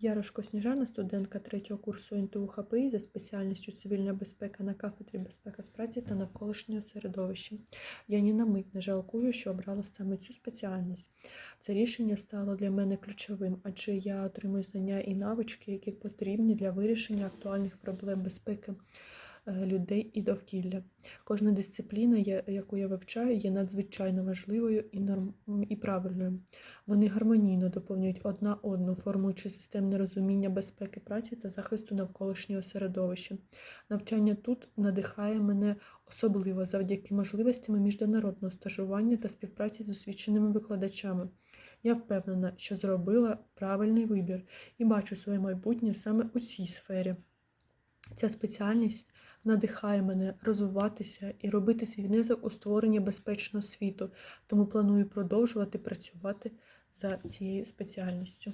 Ярошко Сніжана, студентка третього курсу НТУ ХПІ за спеціальністю цивільна безпека на кафедрі безпека з праці та навколишнього середовища. Я ні на мить не жалкую, що обрала саме цю спеціальність. Це рішення стало для мене ключовим, адже я отримую знання і навички, які потрібні для вирішення актуальних проблем безпеки людей і довкілля. Кожна дисципліна, яку я вивчаю, є надзвичайно важливою і, норм... і правильною. Вони гармонійно доповнюють одна одну, формуючи системне розуміння безпеки праці та захисту навколишнього середовища. Навчання тут надихає мене особливо завдяки можливостям міжнародного стажування та співпраці з освіченими викладачами. Я впевнена, що зробила правильний вибір і бачу своє майбутнє саме у цій сфері. Ця спеціальність надихає мене розвиватися і робити свій внесок у створення безпечного світу, тому планую продовжувати працювати за цією спеціальністю.